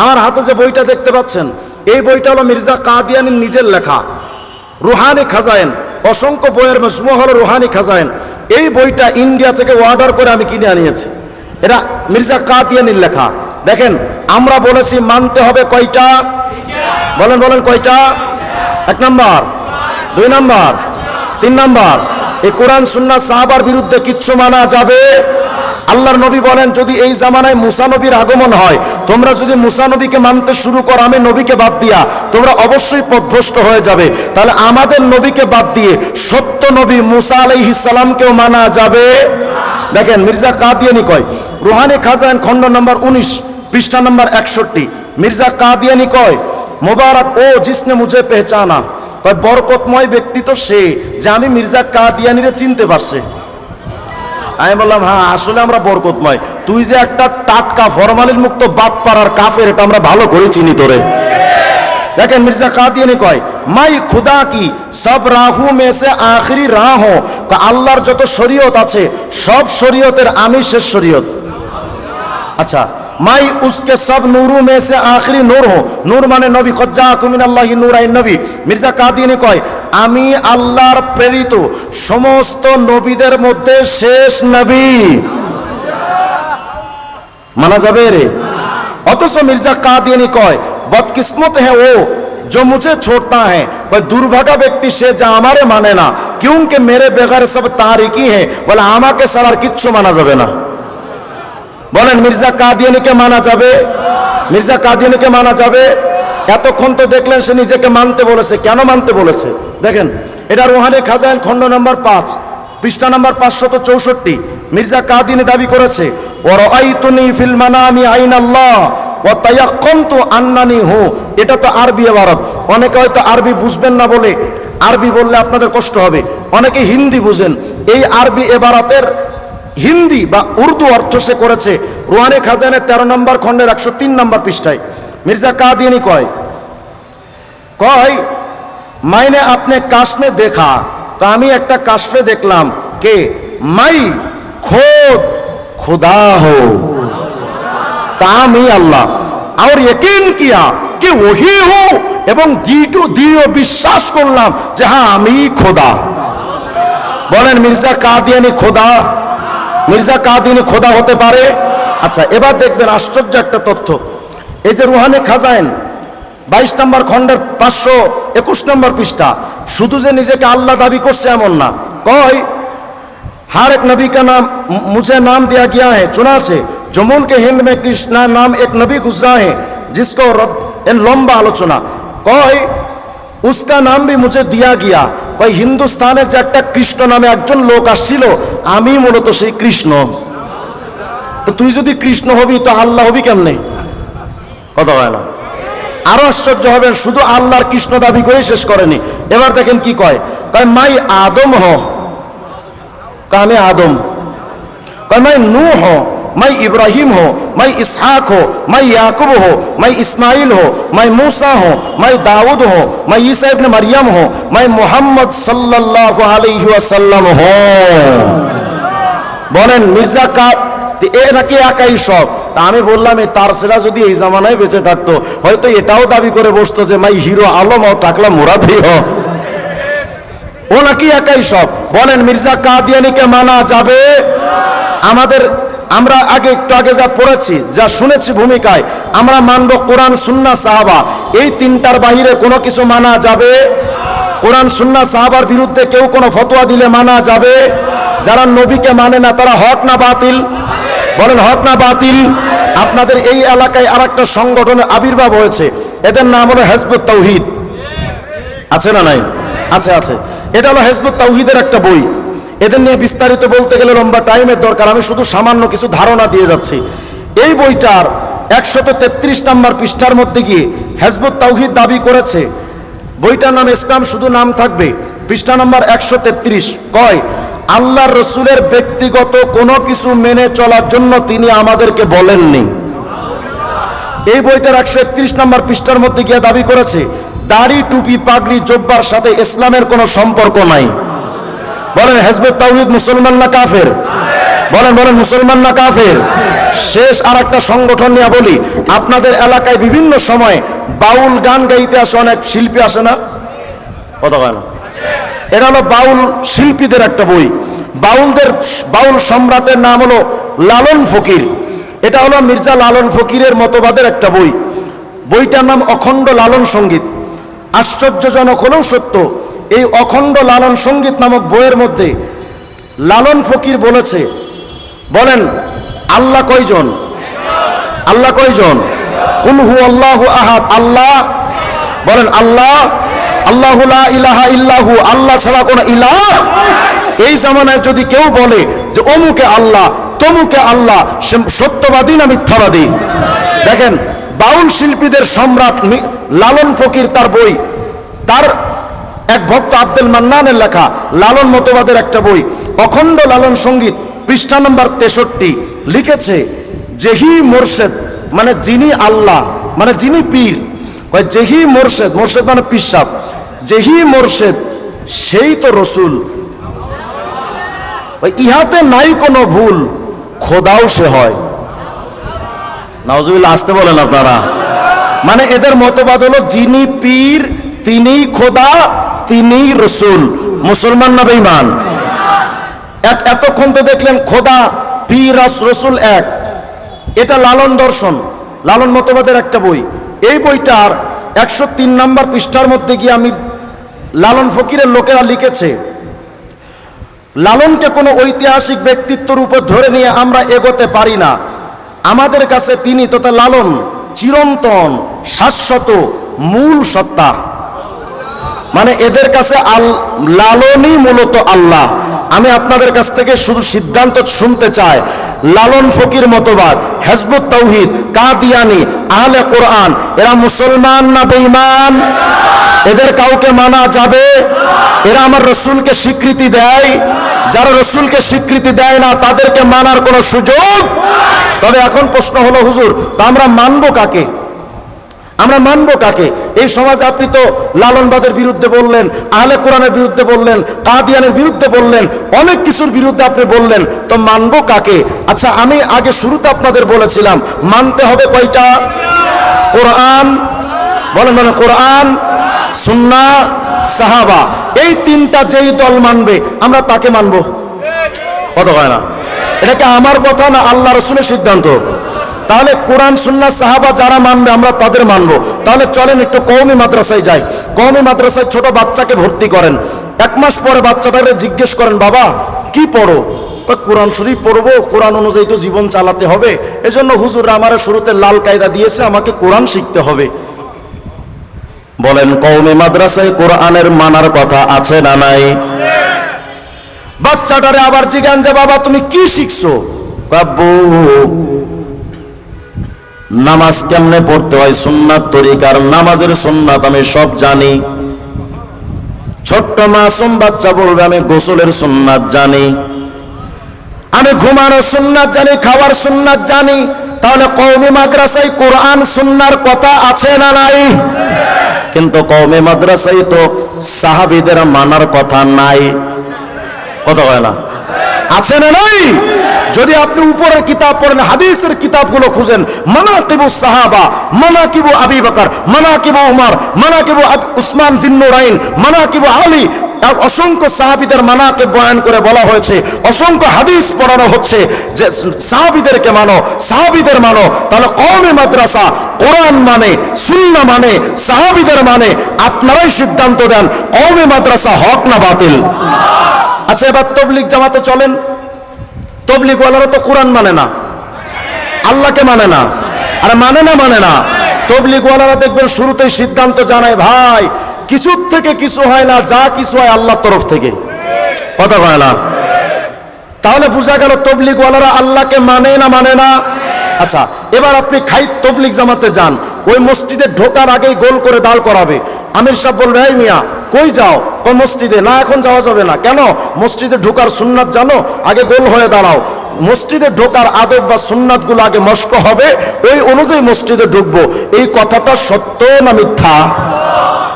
আমার হাতে যে বইটা দেখতে পাচ্ছেন, এই বইটা হলো মির্জা কাদিয়ানির নিজের লেখা। রুহানি খাজায়েন অসংখ্য বইয়ের মজমু হলো রুহানি খাজায়েন এই বইটা ইন্ডিয়া থেকে অর্ডার করে আমি কিনে আনিয়েছি। এটা মির্জা কাদিয়ানির লেখা। দেখেন, আমরা বলেছি মানতে হবে কয়টা? বলেন বলেন, কয়টা? এক নাম্বার। দুই নাম্বার। তিন নাম্বার। এই কোরআন সুন্না সাহাবার বিরুদ্ধে কিচ্ছু মানা যাবে? আল্লাহর নবী বলেন, যদি এই জামানায় মুসা নবীর আগমন হয়, তোমরা যদি মুসা নবীকে মানতে শুরু করো, আমি নবীকে বাদ দিয়া, তোমরা অবশ্যই পথভ্রষ্ট হয়ে যাবে। তাহলে আমাদের নবীকে বাদ দিয়ে সত্য নবী মুসা আলাইহিস সালামকেও মানা যাবে। দেখেন, মির্জা কাদিয়ানি কয়, রুহানি খাজান, খণ্ড নম্বর উনিশ, পৃষ্ঠা নম্বর একষট্টি, মির্জা কাদিয়ানি কয়, মোবারক, ও জিসনে মুঝে পেহচানা। বরকতময় ব্যক্তি তো সে, যে আমি মির্জা কাদিয়ানিরে চিনতে পারছে। আমি বললাম হ্যাঁ আসলে আমরা বরকতময়। তুই যে একটা টাটকা ফরমালিন মুক্ত বাদ পাড়ার কাফের, এটা আমরা ভালো করে চিনি তোরে। দেখেন মির্জা কাদিয়ানি কয়, মাই খুদা কি, সব রাহু মেসে আখরি রাহ আল্লাহর যত শরীয়ত আছে, সব শরীয়তের আমি শেষ শরীয়ত। আচ্ছা মাই উসকে সব নূরু মে সে আখরি নূর হো নূর মানে নবী কজ্জা কুমিন আল্লাহি নূর আইন নবী মির্জা কাদিয়ানি কয় আমি আল্লাহর প্রেরিত সমস্ত নবীদের মধ্যে শেষ নবী মানা যাবে রে অথচ মির্জা কাদিয়ানি কয় বদকিসমত হ্যাঁ ও जो मुझे छोड़ता है वह दुर्भागा व्यक्ति সে যা আমারে মানে না क्योंकि मेरे बेगार सब तारिकी है বলে আমাকে সারার কিচ্ছু মানা যাবে না বলেন, মির্জা কাদিয়ানিকে মানা যাবে? মির্জা কাদিয়ানিকে মানা যাবে? এতক্ষণ তো দেখলেন সে নিজেকে মানতে বলেছে। কেন মানতে বলেছে? দেখেন, এটা রুহানি খাজাইন খণ্ড নম্বর পাঁচ, পৃষ্ঠা নম্বর পাঁচশত চৌষট্টি। মির্জা কাদিনী দাবি করেছে এটা তো আরবি এবারত। অনেকে হয়তো আরবি বুঝবেন না বলে, আরবি বললে আপনাদের কষ্ট হবে। অনেকে হিন্দি বুঝেন। এই আরবি এবারতের হিন্দি বা উর্দু অর্থ সে করেছে। রোহানে খাজানের তেরো নম্বর খণ্ডের একশো তিন নম্বর পৃষ্ঠায়। মির্জা কাদিয়ানি কয় কয়, মাইনে আপনি কাশ্মে দেখা। তো আমি একটা কাশ্মে দেখলাম। কে? মাই খোদ খুদা হো কাম আল্লাহ আর ইকিন কিয়া? কি? ওহি হো। এবং জিটু দিও বিশ্বাস করলাম যে হ্যাঁ আমি খোদা। বলেন, মির্জা কাদিয়ানি খোদা? মির্জা কাদিনী খোদা হতে পারে আচ্ছা এবার দেখবেন আশ্চর্য একটা তথ্য এই যে রুহানি খাজাইন বাইশ নম্বর খণ্ডের পাঁচশো একুশ নম্বর পৃষ্ঠা শুধু যে নিজেকে আল্লাহ দাবি করছে এমন না কয় हर एक नबी का नाम मु- मुझे नाम दिया गया है चुना से जमुन के हिंद में कृष्णा नाम एक नबी गुजरा है जिसको रब इन लंबा आलोचना কয় उसका नाम भी मुझे दिया गया ওই হিন্দুস্তানে যে একটা কৃষ্ণ নামে একজন লোক আসছিল, আমি মূলত সেই কৃষ্ণ। তো তুই যদি কৃষ্ণ হবি, তো আল্লাহ হবি কেমনে? কথা হয় না। আরও আশ্চর্য হবেন, শুধু আল্লাহর কৃষ্ণ দাবি করে শেষ করেনি। এবার দেখেন কি কয়। কয়, মাই আদম হ। কানে আদম। কয়, মাই নু হ मैं इब्राहिम हो मैं इसहाक हो मैं याकूब हो मैं इस्माइल हो मैं मूसा हो मैं दाऊद हो मैं ईसा इब्न मरियम हो मैं मोहम्मद सल्लल्लाहु अलैहि वसल्लम हो বলেন মির্জা কাপ এ নাকি একাই সব তা আমি বললাম এই তার সেরা যদি এই জামানায় বেঁচে থাকতো হয়তো এটাও দাবি করে বসতো যে মাই হিরো আলম ও টাকলা মুরাদি হ ও নাকি একাই সব বলেন মির্জা কাদিয়ানিকে মানা যাবে আমাদের আমরা আগে একটু আগে যা পড়েছি, যা শুনেছি ভূমিকায়, আমরা মানব কোরআন সুন্না সাহাবা। এই তিনটার বাহিরে কোনো কিছু মানা যাবে? কোরআন সুন্না সাহাবার বিরুদ্ধে কেউ কোনো ফতোয়া দিলে মানা যাবে? যারা নবীকে মানে না, তারা হক না বাতিল? বলেন, হক না বাতিল? আপনাদের এই এলাকায় আর একটা সংগঠনের আবির্ভাব হয়েছে। এদের নাম হলো হেজবুত তৌহিদ আছে না নাই? আছে আছে। এটা হলো হেজবুত তাওহিদের একটা বই। এদের নিয়ে বিস্তারিত বলতে গেলে লম্বা টাইমের দরকার। আমি শুধু সামান্য কিছু ধারণা দিয়ে যাচ্ছি। এই বইটার একশত তেত্রিশ নম্বর পৃষ্ঠার মধ্যে গিয়ে হেজবুত তাওহিদ দাবি করেছে। বইটার নাম ইসলাম, শুধু নাম থাকবে। পৃষ্ঠা নম্বর একশো তেত্রিশ কয়, আল্লাহর রসুলের ব্যক্তিগত কোনো কিছু মেনে চলার জন্য তিনি আমাদেরকে বলেননি। এই বইটার একশো একত্রিশ নম্বর পৃষ্ঠার মধ্যে গিয়ে দাবি করেছে, দাড়ি, টুপি, পাগড়ি, জব্বার সাথে ইসলামের কোনো সম্পর্ক নাই। বলেন, হেজবুত তাওহিদ মুসলমান না কাফের? বলেন বলেন, মুসলমান না কাফের? শেষ আর একটা সংগঠন নিয়ে বলি, আপনাদের এলাকায় বিভিন্ন সময় বাউল গান গাইতে আসে, অনেক শিল্পী আসে না? কথা কয় না। এটা হলো বাউল শিল্পীদের একটা বই। বাউলদের, বাউল সম্রাটের নাম হলো লালন ফকির। এটা হলো মির্জা লালন ফকিরের মতবাদের একটা বই। বইটার নাম অখণ্ড লালন সংগীত। আশ্চর্যজনক হলেও সত্য। এই অখণ্ড লালন সংগীত নামক বইয়ের মধ্যে লালন ফকির বলেছে। বলেন, আল্লাহ কয়জন? আল্লাহ কয়জন? কুলহু আল্লাহু আহাদ। আল্লাহ? বলেন, আল্লাহ? আল্লাহু লা ইলাহা ইল্লাহু। আল্লাহ ছাড়া কোনো ইলাহ? এই জামানায় যদি কেউ বলে যে অমুকে আল্লাহ, তমুকে আল্লাহ, সে সত্যবাদী না মিথ্যাবাদী? দেখেন, বাউল শিল্পীদের সম্রাট লালন ফকির তার বই, তার এক ভক্ত আব্দুল মান্নানের লেখা লালন মতবাদের একটা বই, অখণ্ড লালন সংগীত, পৃষ্ঠা নম্বর তেষট্টি, লিখেছে যেহি মোরশেদ মানে যিনি আল্লাহ মানে যিনি পীর। যেহি মোরশেদ মোরশেদ মানে পিসাব। যেহি মোরশেদ, সেই তো রসুল। ইহাতে নাই কোনো ভুল, খোদাও সে হয়। নাওজুবিল্লাহ আসতে বলেন আপনারা। মানে এদের মতবাদ হলো, যিনি পীর তিনি খোদা তিনি রসুল, মুসলমান না বেঈমান? এক এতক্ষণ তো দেখলেন খোদা, পীর রাস- রসুল এক। এটা লালন দর্শন, লালন মতবাদের একটা বই। এই বইটার একশো তিন নম্বর পৃষ্ঠার মধ্যে গিয়ে আমি লালন ফকিরের লোকেরা লিখেছে, লালনকে কোনো ঐতিহাসিক ব্যক্তিত্বের উপর ধরে নিয়ে আমরা এগোতে পারি না। আমাদের কাছে তিনি তথা লালন চিরন্তন, শাশ্বত, মূল সত্তা। মানে এদের কাছে আল লালনই মূলত আল্লাহ। আমি আপনাদের কাছ থেকে শুধু সিদ্ধান্ত শুনতে চাই। লালন ফকির মতবাদ, হেজবুত তৌহিদ কাদিয়ানি, আহলে কোরআন, এরা মুসলমান না বেঈমান? এদের কাউকে মানা যাবে? এরা আমার রসুলকে স্বীকৃতি দেয়? যারা রসুলকে স্বীকৃতি দেয় না, তাদেরকে মানার কোনো সুযোগ? তবে এখন প্রশ্ন হলো, হুজুর, তো আমরা মানবো কাকে? আমরা মানবো কাকে? এই সমাজে আপনি তো লালনবাদের বিরুদ্ধে বললেন, আহলে কোরআনের বিরুদ্ধে বললেন, কাদিয়ানের বিরুদ্ধে বললেন, অনেক কিছুর বিরুদ্ধে আপনি বললেন, তো মানবো কাকে? আচ্ছা আমি আগে শুরুতে আপনাদের বলেছিলাম, মানতে হবে কয়টা? কোরআন, বলেন বলেন, কোরআন, সুন্না, সাহাবা, এই তিনটা যেই দল মানবে, আমরা তাকে মানবো? কত হয় না। এটা কি আমার কথা না আল্লাহ রসুলের সিদ্ধান্ত? তাহলে কোরআন সুন্না সাহাবা যারা মানবে আমরা তাদের মানবো। তাহলে চলেন একটু কৌমি মাদ্রাসায় যাই। কৌমি মাদ্রাসায় ছোট বাচ্চাকে ভর্তি করেন। এক মাস পরে বাচ্চাটাকে জিজ্ঞেস করেন, বাবা, কি পড়ো? কোরআন শরীফ পড়ব, কোরআন অনুযায়ী তো জীবন চালাতে হবে। এজন্য হুজুর আমার শুরুতে লাল কায়দা দিয়েছে, আমাকে কোরআন শিখতে হবে। বলেন কৌমি মাদ্রাসায় কোরআনের মানার কথা আছে না নাই? বাচ্চাটারে আবার জিজ্ঞান যে, বাবা, তুমি কি শিখছো? বাবু নামাজ কেমনে পড়তে হয়? সুন্নাত তরিকার নামাজের সুন্নাত আমি সব জানি। ছোট্ট মাসুম বাচ্চা বলবে, আমি গোসলের সুন্নাত জানি। আমি ঘুমানোর সুন্নাত জানি, খাওয়ার সুন্নাত জানি। তাহলে কৌমি মাদ্রাসায় কোরআন সুন্নার কথা আছে না নাই? কিন্তু কৌমি মাদ্রাসায় তো সাহাবিদের মানার কথা নাই। কথা না? আছে না নাই? যদি আপনি উপরের কিতাব পড়েন, হাদিসের কিতাবগুলো খুঁজেন, মানাকিবু সাহাবা, মানাকিবু আবি বকর, মানাকিবু উমর, মানাকিবু উসমান জিন্নুরাইন মানাকিবু আলী অসংখ্য সাহাবিদের মানাকে বয়ান করে বলা হয়েছে, অসংখ্য হাদিস পড়ানো হচ্ছে যে সাহাবিদেরকে মানো, সাহাবিদের মানো। তাহলে কওমে মাদ্রাসা কোরআন মানে সুন্নাহ মানে সাহাবিদের মানে আপনারাই সিদ্ধান্ত দেন কওমে মাদ্রাসা হক না বাতিল। আচ্ছা এবার তবলিক জামাতে চলেন। তবলিগওয়ালারা তো কোরআন মানে না। আল্লাহকে মানে না। আরে মানে না মানে না। তবলিগওয়ালারা দেখবেন শুরুতেই সিদ্ধান্ত জানায়, ভাই কিছুর থেকে কিছু হয় না, যা কিছু হয় আল্লাহর তরফ থেকে। কথা হয় না? তাহলে বোঝা গেল তবলিক তবলিগওয়ালারা আল্লাহকে মানে না মানে না? আচ্ছা এবার আপনি খাই তবলিক জামাতে যান। ওই মসজিদে ঢোকার আগেই গোল করে দাঁড় করাবে। আমির সাহেব বলবে, এই মিয়া, কই যাও? কোন মসজিদে? না, এখন যাওয়া যাবে না। কেন? মসজিদে ঢোকার সুন্নাত জানো? আগে গোল হয়ে দাঁড়াও। মসজিদে ঢোকার আদব বা সুন্নাতগুলো আগে মস্ক হবে। ওই অনুযায়ী মসজিদে ঢুকবো। এই কথাটা সত্য না মিথ্যা?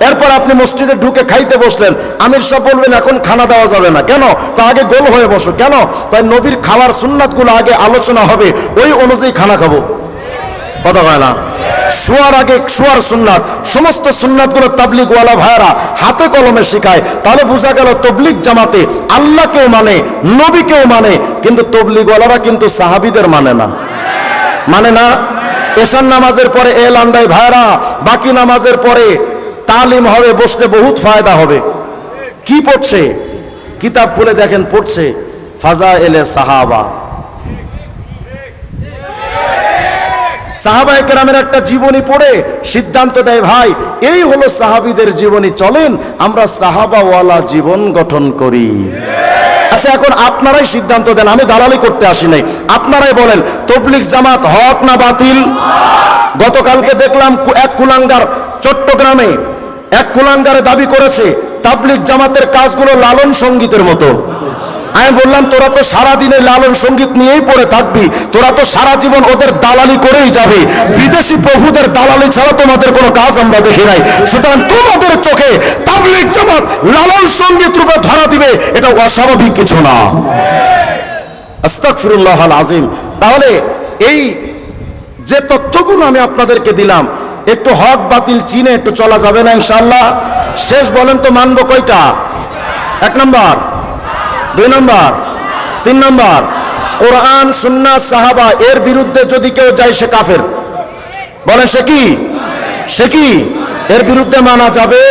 এরপর আপনি মসজিদে ঢুকে খাইতে বসলেন। আমির সব বলবেন এখন খানা দেওয়া যাবে না। কেন? তা আগে গোল হয়ে বসো। কেন? তাই নবীর খাওয়ার সুন্নাতগুলো আগে আলোচনা হবে। ওই অনুযায়ী খানা খাব। কথা হয় না? শোয়ার আগে শোয়ার সুন্নাত। সমস্ত সুন্নাতগুলো তাবলিগওয়ালা ভাইরা হাতে কলমে শেখায়। তাহলে বোঝা গেল তবলিগ জামাতে আল্লাহকেও মানে নবীকেও মানে কিন্তু তবলিগওয়ালারা কিন্তু সাহাবিদের মানে না। মানে না? এশার নামাজের পরে এল আন্দাই ভাইরা বাকি নামাজের পরে তালিম হবে, বসলে বহুত ফায়দা হবে। কি পড়ছে? কিতাব খুলে দেখেন, পড়ছে ফাজা এলে সাহাবা। সাহাবায়ে কেরামের একটা জীবনী পড়ে, সিদ্ধান্ত দেয়, ভাই, এই হলো সাহাবীদের জীবনী, চলেন আমরা সাহাবাওয়ালা জীবন গঠন করি। আচ্ছা এখন আপনারাই সিদ্ধান্ত দেন, আমি দালালি করতে আসি নাই। আপনারাই বলেন তবলিক জামাত হক না বাতিল? গতকালকে দেখলাম এক কুলাঙ্গার চট্টগ্রামে এক কুলাঙ্গারে দাবি করেছে তাবলিক জামাতের কাজগুলো লালন সঙ্গীতের মতো। আমি বললাম, তোরা তো সারা দিনে লালন সংগীত নিয়েই পড়ে থাকবি, তোরা তো সারা জীবন ওদের দালালি করেই যাবে। বিদেশি প্রভুদের দালালি ছাড়া তোমাদের কোনো কাজ আমরা দেখি নাই। সুতরাং তোমাদের চোখে তাবলিক জামাত লালন সংগীত রূপে ধরা দিবে, এটা অস্বাভাবিক কিছু না। আস্তাগফিরুল্লাহ আল আজিম তাহলে এই যে তথ্যগুলো আমি আপনাদেরকে দিলাম একটু হক বাতিল চিনে একটু চলা যাবে না ইনশাল্লাহ শেষ বলেন তো মানব কয়টা? এক নম্বর। দুই নম্বর। তিন নম্বর। কোরআন সুন্না সাহাবা, এর বিরুদ্ধে যদি কেউ যায় সে কাফের। বলেন সে কি? সে কি? এর বিরুদ্ধে মানা যাবে।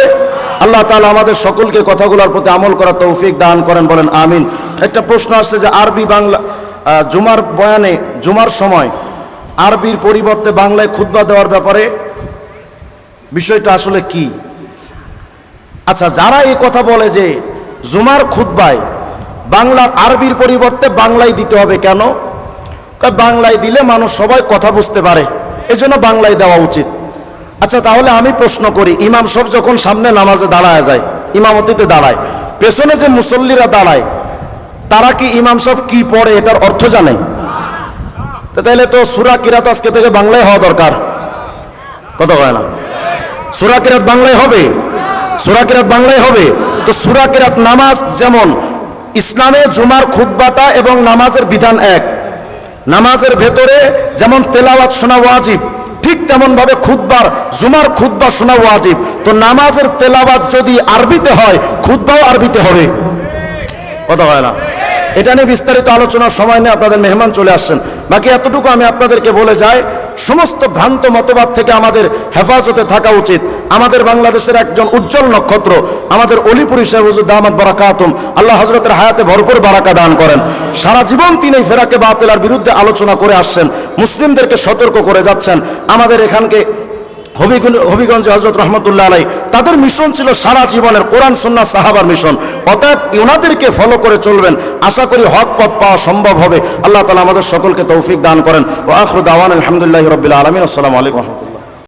আল্লাহ তাআলা আমাদের সকলকে কথাগুলোর প্রতি আমল করার তৌফিক দান করেন, বলেন আমিন। একটা প্রশ্ন আসছে যে আরবি বাংলা জুমার বয়ানে, জুমার সময় আরবির পরিবর্তে বাংলায় খুতবা দেওয়ার ব্যাপারে বিষয়টা আসলে কি? আচ্ছা যারা এই কথা বলে যে জুমার খুতবায় বাংলা আরবির পরিবর্তে বাংলায় দিতে হবে কেন? বাংলায় দিলে মানুষ সবাই কথা বুঝতে পারে। এজন্য বাংলায় দেওয়া উচিত। আচ্ছা তাহলে আমি প্রশ্ন করি, ইমাম সব যখন সামনে নামাজে দাঁড়ায় যায়, ইমামতিতে দাঁড়ায়, পেছনে যে মুসল্লিরা দাঁড়ায়, তারা কি ইমাম সব কি পড়ে এটার অর্থ জানে? তাহলে তো সুরা কিরাত আজকে থেকে বাংলায় হওয়া দরকার। কথা হয় না। সুরা কিরাত বাংলায় হবে। সুরা কিরাত বাংলায় হবে। তো সুরা কিরাত নামাজ যেমন, ইসলামে জুমার খুতবাটা এবং নামাজের বিধান এক। নামাজের ভেতরে যেমন তেলাওয়াত শোনা ওয়াজিব, ঠিক তেমন ভাবে খুতবার, জুমার খুতবা শোনা ওয়াজিব। তো নামাজের তেলাওয়াত যদি আরবিতে হয়, খুতবাও আরবিতে হবে। কথা হয় না। এটা নিয়ে বিস্তারিত আলোচনার সময় নিয়ে আপনাদের মেহমান চলে আসছেন। বাকি এতটুকু আমি আপনাদেরকে বলে যাই সমস্ত ভ্রান্ত মতবাদ থেকে আমাদের হেফাজতে থাকা উচিত। আমাদের বাংলাদেশের একজন উজ্জ্বল নক্ষত্র, আমাদের অলিপুরি শেহজুদ্দ আহমদ বারাকাতুম, আল্লাহ হজরতের হায়াতে ভরপুর বারাকা দান করেন। সারা জীবন তিনি ফেরাকে বাতিলার বিরুদ্ধে আলোচনা করে আসছেন, মুসলিমদেরকে সতর্ক করে যাচ্ছেন। আমাদের এখানকে হবিগঞ্জ হজরত রহমতুল্লাহ আলাই তাদের মিশন ছিল সারা জীবনের কোরআন সন্না সাহাবার মিশন। অতএব ওনাদেরকে ফলো করে চলবেন। আশা করি হক পথ পাওয়া সম্ভব হবে। আল্লাহ তালা আমাদের সকলকে তৌফিক দান করেন। ও আখরুদ আলহামদুলিল্লাহ রবিল্লা আলমিন। আসসালামু আলাইকুম